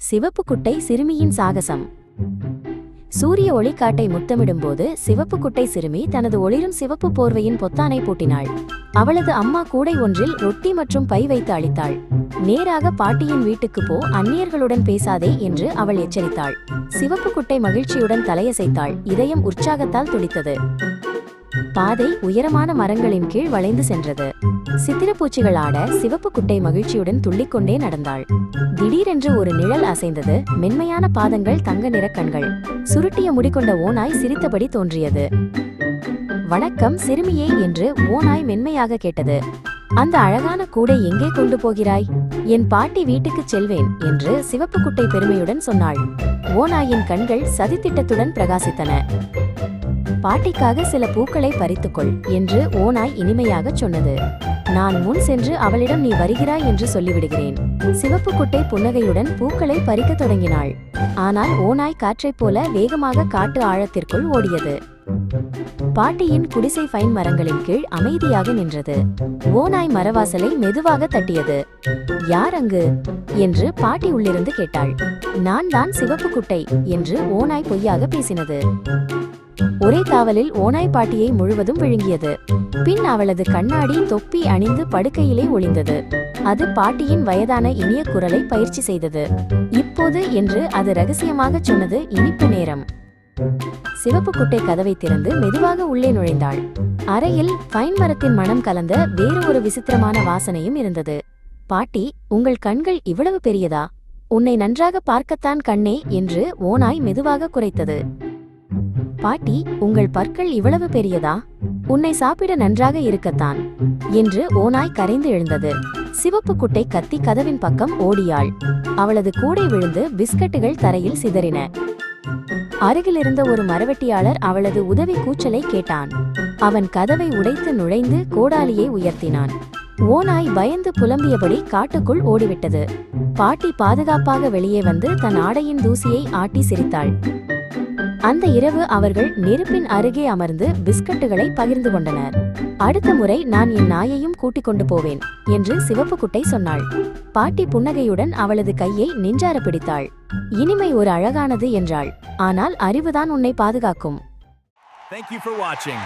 சிவப்பு குட்டை சிறுமியின் சாகசம். சூரிய ஒளிக்காட்டை முத்தமிடும்போது சிவப்பு குட்டை சிறுமி தனது ஒளிரும் சிவப்பு போர்வையின் பொத்தானை பூட்டினாள். அவளது அம்மா கூடை ஒன்றில் ரொட்டி மற்றும் பை வைத்து அளித்தாள் நேராக பாட்டியின் வீட்டுக்கு போ அந்நியர்களுடன் பேசாதே என்று அவள் எச்சரித்தாள். சிவப்பு குட்டை மகிழ்ச்சியுடன் தலையசைத்தாள். இதயம் உற்சாகத்தால் துடித்தது. பாதை உயரமான மரங்களின் கீழ் வளைந்து சென்றது. சித்திரப்பூச்சிகள் ஆட சிவப்பு குட்டை மகிழ்ச்சியுடன் துள்ளிக்கொண்டே நடந்தாள். திடீரென்று ஒரு நிழல் அசைந்தது. மென்மையான பாதங்கள் தங்க நிற கண்கள். சுருட்டிய முடிக்கொண்ட ஓநாய் சிரித்தபடி தோன்றியது. வணக்கம் சிறுமியே என்று ஓநாய் மென்மையாக கேட்டது. அந்த அழகான கூடை எங்கே கொண்டு போகிறாய்? என் பாட்டி வீட்டுக்குச் செல்வேன் என்று சிவப்பு குட்டை பெருமையுடன் சொன்னாள். ஓநாயின் கண்கள் சதித்திட்டத்துடன் பிரகாசித்தன. பாட்டிக்காக சில பூக்களை பறித்துக்கொள் என்று ஓநாய் இனிமையாகச் சொன்னது. நான் முன் சென்று அவளிடம் நீ வருகிறாய் என்று சொல்லிவிடுகிறேன். சிவப்பு குட்டை புன்னகையுடன் பூக்களை பறிக்கத் தொடங்கினாள். ஆனால் ஓநாய் காற்றைப் போல வேகமாக காட்டு ஆழத்திற்குள் ஓடியது. பாட்டியின் குடிசை ஃபைன் மரங்களின் கீழ் அமைதியாக நின்றது. ஓநாய் மரவாசலை மெதுவாக தட்டியது. யார் அங்கு? என்று பாட்டி உள்ளிருந்து கேட்டாள். நான் தான் சிவப்பு குட்டை என்று ஓநாய் பொய்யாக பேசினது. ஒரே தாவலில் ஓநாய் பாட்டியை முழுவதும் விழுங்கியது. பின் அவளது கண்ணாடி தொப்பி அணிந்து படுக்கையிலே ஒளிந்தது. அது பாட்டியின் வயதான இனிய குரலை பயிற்சி செய்தது. இப்போது என்று அது ரகசியமாகச் சொன்னது இனிப்பு நேரம். சிவப்பு குட்டை கதவை திறந்து மெதுவாக உள்ளே நுழைந்தாள். அறையில் பைன் மரத்தின் மனம் கலந்த வேறு ஒரு விசித்திரமான வாசனையும் இருந்தது. பாட்டி உங்கள் கண்கள் இவ்வளவு பெரியதா? உன்னை நன்றாக பார்க்கத்தான் கண்ணே என்று ஓநாய் மெதுவாக குறைத்தது. பாட்டி உங்கள் பற்கள் இவ்வளவு பெரியதா? உன்னை சாப்பிட நன்றாக இருக்கத்தான் என்று ஓநாய் கரைந்து எழுந்தது. சிவப்பு குட்டை கத்தி கதவின் பக்கம் ஓடியாள். அவளது கூடை விழுந்து பிஸ்கட்டுகள் தரையில் சிதறின. அருகிலிருந்த ஒரு மரவெட்டியாளர் அவளது உதவி கூச்சலை கேட்டான். அவன் கதவை உடைத்து நுழைந்து கோடாலியை உயர்த்தினான். ஓநாய் பயந்து புலம்பியபடி காட்டுக்குள் ஓடிவிட்டது. பாட்டி பாதுகாப்பாக வெளியே வந்து தன் ஆடையின் தூசியை ஆட்டி சிரித்தாள். அந்த இரவு அவர்கள் நெருப்பின் அருகே அமர்ந்து பிஸ்கட்டுகளை பகிர்ந்து கொண்டனர். அடுத்த முறை நான் என் நாயையும் கூட்டிக் கொண்டு போவேன் என்று சிவப்பு குட்டை சொன்னாள். பாட்டி புன்னகையுடன் அவளது கையை நெஞ்சார பிடித்தாள். இனிமை ஒரு அழகானது என்றாள். ஆனால் அறிவுதான் உன்னை பாதுகாக்கும். Thank you for watching.